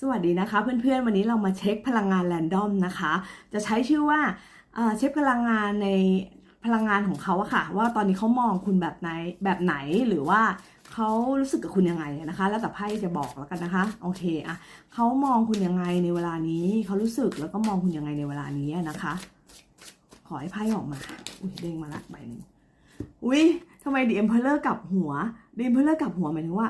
สวัสดีนะคะเพื่อนๆ วันนี้เรามาเช็คพลังงานแรนดอมนะคะ จะใช้ชื่อว่าเช็คพลังงานในพลังงานของเขาอะค่ะ ว่าตอนนี้เขามองคุณแบบไหนแบบไหนหรือว่าเขารู้สึกกับคุณยังไงนะคะ แล้วแต่ไพ่จะบอกแล้วกันนะคะโอเคอะเขามองคุณยังไงในเวลานี้เขารู้สึกแล้วก็มองคุณยังไงในเวลานี้นะคะ ขอให้ไพ่ออกมาอุ้ยเด้งมาละใบหนึ่งอุ้ยทำไมดีเอ็มเพลเลอร์กลับหัวดีเอ็มเพลเลอร์กลับหัวหมายถึงว่า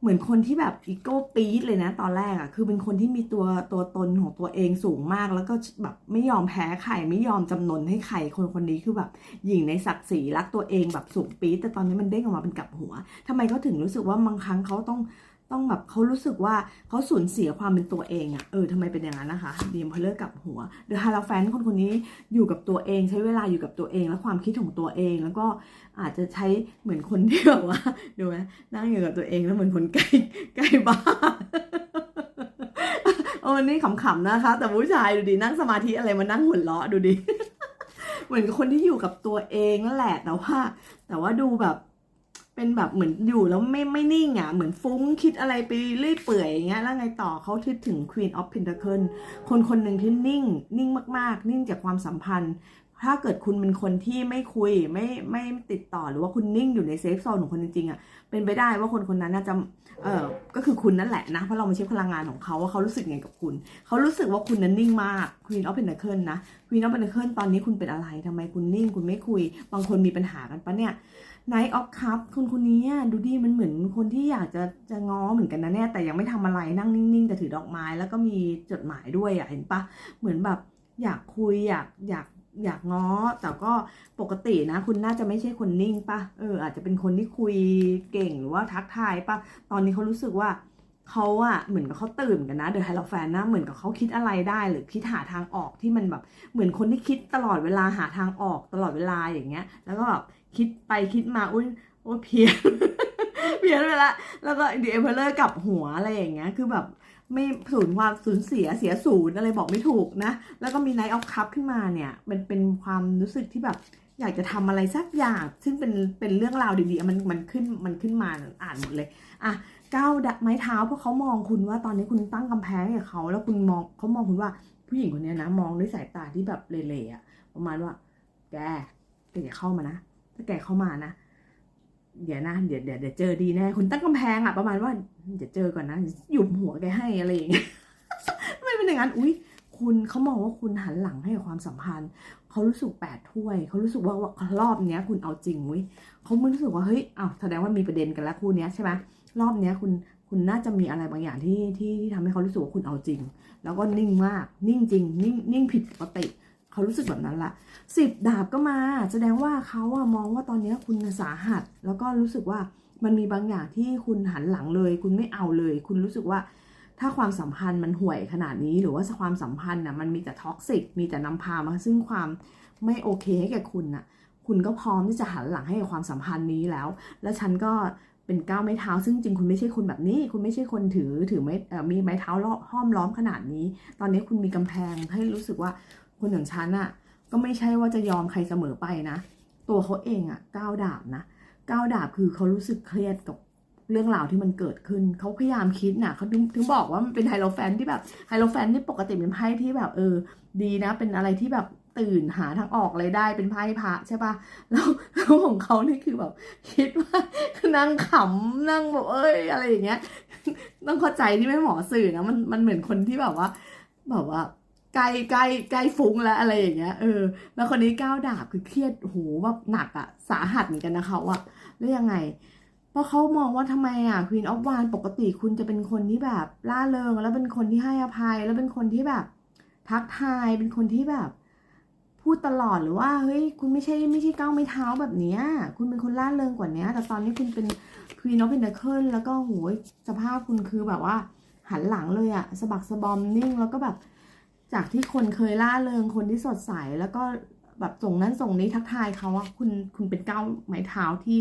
เหมือนคนที่แบบอีโก้ปี๊ดเลยนะ ตอนแรกอะ่ะ คือเป็นคนที่มีตัวตัวตนของตัวเองสูงมาก แล้วก็แบบไม่ยอมแพ้ใครไม่ยอมจำนนให้ใครคนคนนี้คือแบบหญิงในศักดิ์ศรีรักตัวเองแบบสูงปี๊ดแต่ตอนนี้มันเด้งออกมาเป็นกลับหัวทำไมเขาถึงรู้สึกว่าบางครั้งเขาต้อง ต้องแบบเขารู้สึกว่าเขาสูญเสียความเป็นตัวเองอะ่ะเออทำไมเป็นอย่างนั้นนะคะดีมเพลเลอร์กลับหัวเดอะฮาราแฟนคนคนนี้อยู่กับตัวเองใช้เวลาอยู่กับตัวเอง และความคิดของตัวเอง แล้วก็อาจจะใช้เหมือนคนที่แบบว่าดูไหมนั่งอยู่กับตัวเองแล้วเหมือนคนใกล้ใกล้บ้านโอ้นี่ขำๆนะคะ แต่ผู้ชายดูดินั่งสมาธิอะไรมานั่งหัวเราะดูดิเหมือนคนที่อยู่กับตัวเองนั่นแหละแต่ว่า แต่ว่าดูแบบ เป็นแบบเหมือนอยู่แล้วไม่ไม่นิ่งอะเหมือนฟุ้งคิดอะไรไปเรื่อยเปื่อยอย่างเงี้ยแล้วไงต่อเขาคิดถึง Queen of Pentacle คนคนหนึ่งที่นิ่ง นิ่งมากๆ นิ่งจากความสัมพันธ์ ถ้าเกิดคุณเป็นคนที่ไม่คุยไม่ไม่ติดต่อหรือว่าคุณนิ่งอยู่ในเซฟโซนของคนจริงๆอะเป็นไปได้ว่าคนคนนั้นน่าจะเออก็คือคุณนั่นแหละนะเพราะเรามาเช็คพลังงานของเขาว่าเขารู้สึกไงกับคุณ เขารู้สึกว่าคุณนั้นนิ่งมาก Queen of Pentacle นะ Queen of Pentacle ตอนนี้คุณเป็นอะไรทำไมคุณนิ่ง คุณไม่คุย บางคนมีปัญหากันปะเนี่ย Night of Cup คนคนนี้อะดูดิมันเหมือนคนที่อยากจะจะง้อเหมือนกันนะเนี่ยแต่ยังไม่ทำอะไรนั่งนิ่งๆแต่ถือดอกไม้ แล้วก็มีจดหมายด้วยอะเห็นปะเหมือนแบบอยากคุยอยากอยาก อยากง้อ แต่ก็ปกตินะ คุณน่าจะไม่ใช่คนนิ่งปะเออ อาจจะเป็นคนที่คุยเก่งหรือว่าทักทายปะตอนนี้เขารู้สึกว่าเขาอะเหมือนกับเขาตื่นกันนะเดอะไฮโลแฟนนะเหมือนกับเขาคิดอะไรได้ หรือคิดหาทางออกที่มันแบบ เหมือนคนที่คิดตลอดเวลาหาทางออกตลอดเวลาอย่างเงี้ย แล้วก็แบบคิดไปคิดมาอุ้ยโอ้เพี้ยนเพี้ยนไปละแล้วก็ดีเอเวอร์เลอร์กลับหัวอะไรอย่างเงี้ยคือแบบ ไม่สูญความสูญเสียเสียศูนย์อะไรบอกไม่ถูกนะ แล้วก็มีไนท์ออฟคัพขึ้นมาเนี่ยเป็นเป็นความรู้สึกที่แบบอยากจะทำอะไรสักอย่าง ซึ่งเป็นเป็นเรื่องราวดีๆมันมันขึ้นมันขึ้นมาอ่านหมดเลย อะก้าวดะไม้เท้าเพราะเขามองคุณว่าตอนนี้คุณตั้งกำแพงกับเขาแล้วคุณมองเขามองคุณว่าผู้หญิงคนนี้นะมองด้วยสายตาที่แบบเละๆอะประมาณว่า แกแกอย่าเข้ามานะถ้าแกเข้ามานะ เดี๋ยวนะเดี๋ยวเดี๋ยวเดี๋ยวเจอดีแน่คุณตั้งกำแพงอะประมาณว่าเดี๋ยวเจอก่อนนะหยุมหัวแกให้อะไรอย่างเงี้ยไม่เป็นอย่างนั้นอุ้ยคุณเขามองว่าคุณหันหลังให้กับความสัมพันธ์เขารู้สึกแปดถ้วยเขารู้สึกว่าว่ารอบเนี้ย คุณเอาจริงเว้ยเขาไม่รู้สึกว่าเฮ้ยอ้าวแสดงว่ามีประเด็นกันแล้วคู่เนี้ยใช่ไหมรอบเนี้ยคุณคุณน่าจะมีอะไรบางอย่างที่ที่ที่ทำให้เขารู้สึกว่าคุณเอาจริง แล้วก็นิ่งมากนิ่งจริง นิ่งนิ่งผิดปกติ เขารู้สึกแบบนั้นละสิบดาบก็มา แสดงว่าเขาอะมองว่าตอนนี้คุณสาหัส แล้วก็รู้สึกว่ามันมีบางอย่างที่คุณหันหลังเลย คุณไม่เอาเลย คุณรู้สึกว่า ถ้าความสัมพันธ์มันห่วยขนาดนี้ หรือว่าความสัมพันธ์น่ะมันมีแต่ท็อกซิกมีแต่นำพามาซึ่งความไม่โอเคให้แก่คุณน่ะคุณก็พร้อมที่จะหันหลังให้กับความสัมพันธ์นี้แล้ว แล้วฉันก็เป็นก้าวไม้เท้า ซึ่งจริงคุณไม่ใช่คนแบบนี้ คุณไม่ใช่คนถือถือไม่มีไม้เท้าล้อห้อมล้อมขนาดนี้ ตอนนี้คุณมีกำแพงให้รู้สึกว่า คนอย่างฉันอะก็ไม่ใช่ว่าจะยอมใครเสมอไปนะ ตัวเขาเองอะก้าวดาบนะก้าวดาบคือเขารู้สึกเครียดกับเรื่องราวที่มันเกิดขึ้น เขาพยายามคิดน่ะเขาถึงบอกว่ามันเป็นไฮโลแฟนที่แบบไฮโลแฟนที่ปกติเป็นไพ่ที่แบบเออ ดีนะ เป็นอะไรที่แบบตื่นหาทางออกอะไรได้เป็นไพ่พระใช่ปะแล้วแล้วของเขานี่คือแบบ คิดว่านั่งขำนั่งแบบเอ้ยอะไรอย่างเงี้ยต้องเข้าใจที่ไม่หมอสื่อนะมันมันเหมือนคนที่แบบว่า แบบว่า ใกล้ใกล้ใกล้ฟุ้งแล้วอะไรอย่างเงี้ยเออแล้วคนนี้ก้าวดาบคือเครียดโหแบบหนักอะสาหัสเหมือนกันนะเขาอะแล้วยังไงเพราะเขามองว่าทำไมอะควีนออฟวานปกติคุณจะเป็นคนที่แบบล่าเริงแล้วเป็นคนที่ให้อภัย แล้วเป็นคนที่แบบทักทายเป็นคนที่แบบ พูดตลอดหรือว่าเฮ้ยคุณไม่ใช่ไม่ใช่ก้าวไม่เท้าแบบเนี้ย คุณเป็นคนล่าเริงกว่าเนี้ยแต่ตอนนี้คุณเป็นควีนออฟเพนเดเคิลแล้วก็โหยสภาพคุณคือแบบว่า หันหลังเลยอะสะบักสะบอมนิ่งแล้วก็แบบ จากที่คนเคยล่าเริงคนที่สดใส แล้วก็แบบส่งนั้นส่งนี้ทักทายเขาอะคุณคุณเป็นก้าวไม้เท้าที่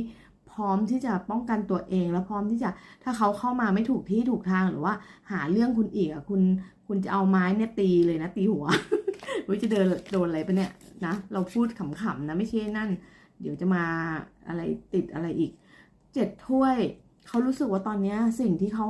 พร้อมที่จะป้องกันตัวเอง แล้วพร้อมที่จะถ้าเขาเข้ามาไม่ถูกที่ถูกทางหรือว่า หาเรื่องคุณอีกอะคุณคุณจะเอาไม้เนี่ยตีเลยนะตีหัววิจะเดินโดนอะไรไปเนี่ยนะเราพูดขำๆนะไม่ใช่นั่น เดี๋ยวจะมาอะไรติดอะไรอีกเจ็ดถ้วย เขารู้สึกว่าตอนเนี้ยสิ่งที่เขา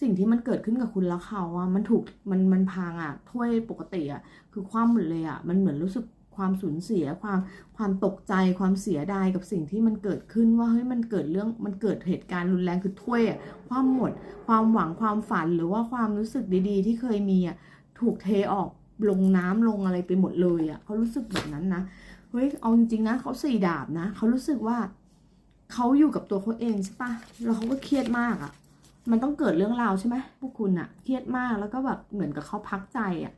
สิ่งที่มันเกิดขึ้นกับคุณแล้วเขาอะมันถูกมันมันพังอะถ้วยปกติอะคือความหมดเลยอะมันเหมือนรู้สึกความสูญเสียความความตกใจความเสียดายกับสิ่งที่มันเกิดขึ้นว่าเฮ้ยมันเกิดเรื่องมันเกิดเหตุการณ์รุนแรงคือถ้วยอะความหมด ความหวังความฝันหรือว่าความรู้สึกดีๆ ที่เคยมีอะถูกเทออกลงน้ำลงอะไรไปหมดเลยอะเขารู้สึกแบบนั้นนะเฮ้ยเอาจริงๆนะเขาสี่ดาบนะเขารู้สึกว่า เขาอยู่กับตัวเขาเองใช่ปะแล้วเขาก็เครียดมากอะ่ะ มันต้องเกิดเรื่องราวใช่ไหมพวกคุณอะเครียดมากแล้วก็แบบเหมือนกับเขาพักใจอะ่ะ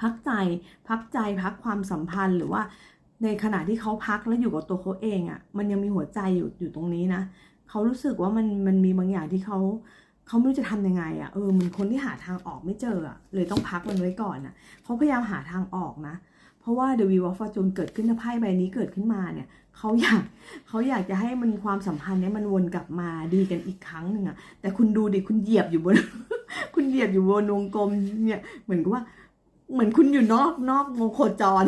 พักใจ พักใจ พักความสัมพันธ์หรือว่า ในขณะที่เขาพักแล้วอยู่กับตัวเขาเองอะ่ะ มันยังมีหัวใจอยู่อยู่ตรงนี้นะเขารู้สึกว่ามันมันมีบางอย่างที่เขาเขาไม่รู้จะทำยังไงอะ่ะ เออ มันคนที่หาทางออกไม่เจออะ่ะ เลยต้องพักมันไว้ก่อนอะเขาพยายามหาทางออกนะ เพราะว่า The Wheel of Fortune เกิดขึ้นในไพ่ใบนี้เกิดขึ้นมาเนี่ยเขาอยากเขาอยากจะให้มันความสัมพันธ์เนี้ยมันวนกลับมาดีกันอีกครั้งหนึ่งอะแต่คุณดูดิคุณเหยียบอยู่บน คุณเหยียบอยู่บนวงกลมเนี่ยเหมือนกับว่า เหมือนคุณอยู่นอกนอกวงโคจร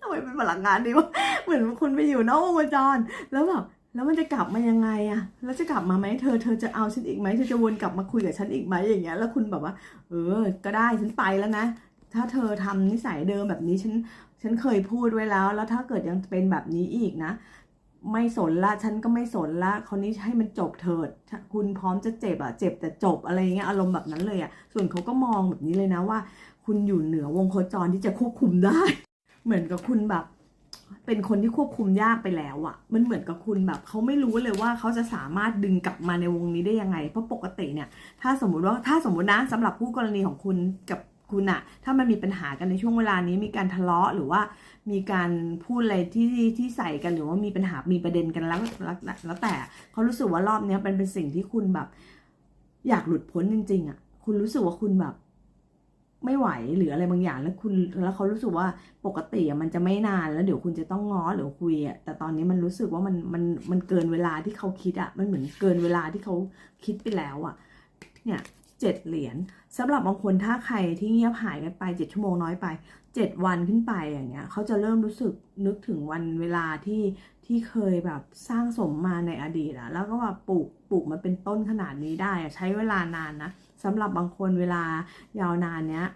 ทำไมเป็นพลังงานนี้วะเหมือนคุณไปอยู่นอกวงโคจร แล้วแบบแล้วมันจะกลับมายังไงอะแล้วจะกลับมาไหมเธอ เธอจะเอาฉันอีกไหมเธอจะวนกลับมาคุยกับฉันอีกไหมอย่างเงี้ย แล้วคุณแบบว่า เออ ก็ได้ฉันไปแล้วนะ ถ้าเธอทำนิสัยเดิมแบบนี้ฉันฉันเคยพูดไว้แล้ว แล้วถ้าเกิดยังเป็นแบบนี้อีกนะ ไม่สนละฉันก็ไม่สนละคราวนี้ให้มันจบเถิดคุณพร้อมจะเจ็บอะเจ็บแต่จบอะไรเงี้ยอารมณ์แบบนั้นเลยอะส่วนเขาก็มองแบบนี้เลยนะว่า คุณอยู่เหนือวงโคจรที่จะควบคุมได้ เหมือนกับคุณแบบเป็นคนที่ควบคุมยากไปแล้วอะมันเหมือนกับคุณแบบเขาไม่รู้เลยว่าเขาจะสามารถดึงกลับมาในวงนี้ได้ยังไง เพราะปกติเนี่ย ถ้าสมมุติว่าถ้าสมมุตินะสำหรับผู้กรณีของคุณกับ คุณอะถ้ามันมีปัญหากันในช่วงเวลานี้มีการทะเลาะหรือว่ามีการพูดอะไรที่ที่ใส่กันหรือว่ามีปัญหามีประเด็นกันแล้วแล้วแต่เขารู้สึกว่ารอบเนี้ยเป็นเป็นสิ่งที่คุณแบบ อยากหลุดพ้นจริง ๆอะคุณรู้สึกว่าคุณแบบ ไม่ไหวหรืออะไรบางอย่างแล้วคุณแล้วเขารู้สึกว่าปกติอะมันจะไม่นานแล้วเดี๋ยวคุณจะต้องง้อหรือคุยอะแต่ตอนนี้มันรู้สึกว่ามันมันมันเกินเวลาที่เขาคิดอะมันเหมือนเกินเวลาที่เขาคิดไปแล้วอะเนี่ย เจ็ดเหรียญสำหรับบางคนถ้าใครที่เงียบหายกันไปเจ็ดชั่วโมงน้อยไปเจ็ดวันขึ้นไปอย่างเงี้ยเขาจะเริ่มรู้สึกนึกถึงวันเวลาที่ที่เคยแบบสร้างสมมาในอดีตอะแล้วก็แบบปลูกปลูกมาเป็นต้นขนาดนี้ได้อะใช้เวลานานนะสำหรับบางคนเวลายาวนานเนี้ย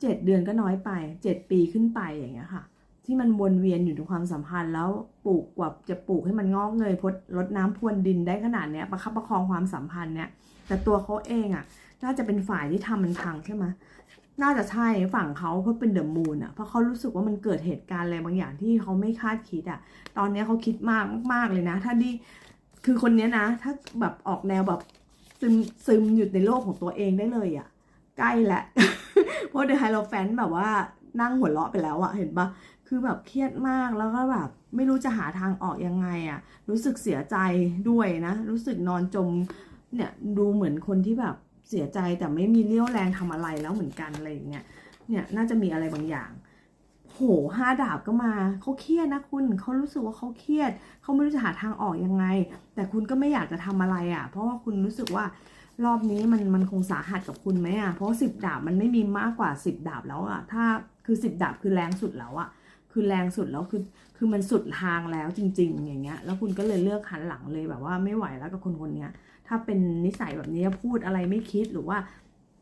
เจ็ดเดือนก็น้อยไปเจ็ดปีขึ้นไปอย่างเงี้ยค่ะ ที่มันวนเวียนอยู่ในความสัมพันธ์แล้วปลูกกว่าจะปลูกให้มันงอกเงยพดลดน้ำพรวนดินได้ขนาดเนี้ยประคับประคองความสัมพันธ์เนี้ยแต่ตัวเขาเองอะ่ะ น่าจะเป็นฝ่ายที่ทำมันพังใช่ไหมน่าจะใช่ฝั่งเขาเพราะเป็นเดอะมูนอะเพราะเขารู้สึกว่ามันเกิดเหตุการณ์อะไรบางอย่างที่เขาไม่คาดคิดอะ ตอนเนี้ยเขาคิดมากมากเลยนะ ถ้าดีคือคนเนี้ยนะ ถ้าแบบออกแนวแบบซึมซึมอยู่ในโลกของตัวเองได้เลยอะ ใกล้แหละเพราะเดอะไฮโลแฟนแบบว่านั่งหัวเราะไปแล้วอะเห็นปะ คือแบบเครียดมากแล้วก็แบบไม่รู้จะหาทางออกยังไงอะรู้สึกเสียใจด้วยนะ รู้สึกนอนจมเนี่ยดูเหมือนคนที่แบบเสียใจแต่ไม่มีเรี่ยวแรงทำอะไรแล้วเหมือนกันอะไรอย่างเงี้ยเนี่ยน่าจะมีอะไรบางอย่าง โหห้าดาบก็มาเขาเครียดนะคุณเขารู้สึกว่าเขาเครียดเขาไม่รู้จะหาทางออกยังไง แต่คุณก็ไม่อยากจะทำอะไรอะ่ะ เพราะว่าคุณรู้สึกว่ารอบนี้มันมันคงสาหัสกับคุณไหมอะ่ะเพราะสิบดาบมันไม่มีมากกว่าสิบดาบแล้วอะ่ะถ้าคือสิบดาบคือแรงสุดแล้วอะ่ะ คือแรงสุดแล้วคือคือมันสุดทางแล้วจริง ๆ อย่างเงี้ย แล้วคุณก็เลยเลือกหันหลังเลยแบบว่าไม่ไหวแล้วกับคนคนนี้ถ้าเป็นนิสัยแบบนี้พูดอะไรไม่คิดหรือว่า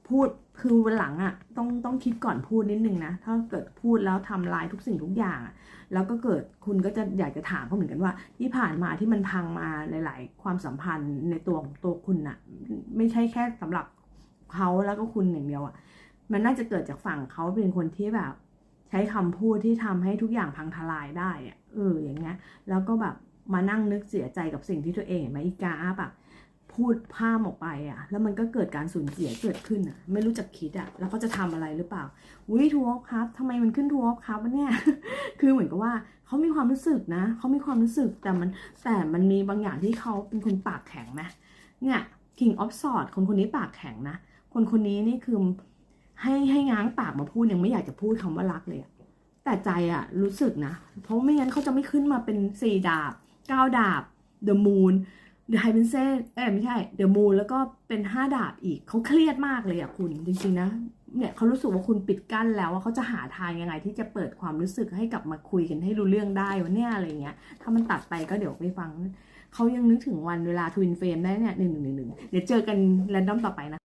พูดคือวันหลังอะ่ะต้องต้องคิดก่อนพูดนิดนึงนะถ้าเกิดพูดแล้วทำลายทุกสิ่งทุกอย่างอะแล้วก็เกิดคุณก็จะอยากจะถามเขาเหมือนกันว่า ที่ผ่านมาที่มันพังมาหลาย ๆ ความสัมพันธ์ในตัวของตัวคุณอะไม่ใช่แค่สำหรับเขาแล้วก็คุณอย่างเดียวอะมันน่าจะเกิดจากฝั่งเขาเป็นคนที่แบบ ใช้คำพูดที่ทำให้ทุกอย่างพังทลายได้อะเอออย่างเงี้ยแล้วก็แบบมานั่งนึกเสียใจกับสิ่งที่ตัวเองเห็นไหมอีกาอ้าปากพูดพามออกไปอะแล้วมันก็เกิดการสูญเสียเกิดขึ้นอะไม่รู้จักคิดอะแล้วก็จะทำอะไรหรือเปล่าอุ้ยทัวร์ครับทำไมมันขึ้นทัวร์ครับวะเนี่ยคือเหมือนกับว่าเขามีความรู้สึกนะเขามีความรู้สึกแต่มันแต่มันมีบางอย่างที่เขาเป็นคนปากแข็งไหมเนี่ย King of Swords คนคนนี้ปากแข็งนะ คนคนนี้นี่คือ ให้ให้ง้างปากมาพูดยังไม่อยากจะพูดคำว่ารักเลยอะแต่ใจอะรู้สึกนะ เพราะไม่งั้นเขาจะไม่ขึ้นมาเป็นสี่ดาบเก้าดาบ The Moon The High Princess เอ้ไม่ใช่ The Moon แล้วก็เป็นห้าดาบอีกเขาเครียดมากเลยอะคุณจริงๆนะเนี่ยเขารู้สึกว่าคุณปิดกั้นแล้วว่าเขาจะหาทางยังไง ที่จะเปิดความรู้สึกให้กลับมาคุยกันให้รู้เรื่องได้วะเนี่ยอะไรเงี้ย ถ้ามันตัดไปก็เดี๋ยวไปฟังเขายังนึกถึงวันเวลาทวินเฟรมได้เนี่ยหนึ่งหนึ่งหนึ่งเดี๋ยวเจอกันแรนดอมต่อไปนะ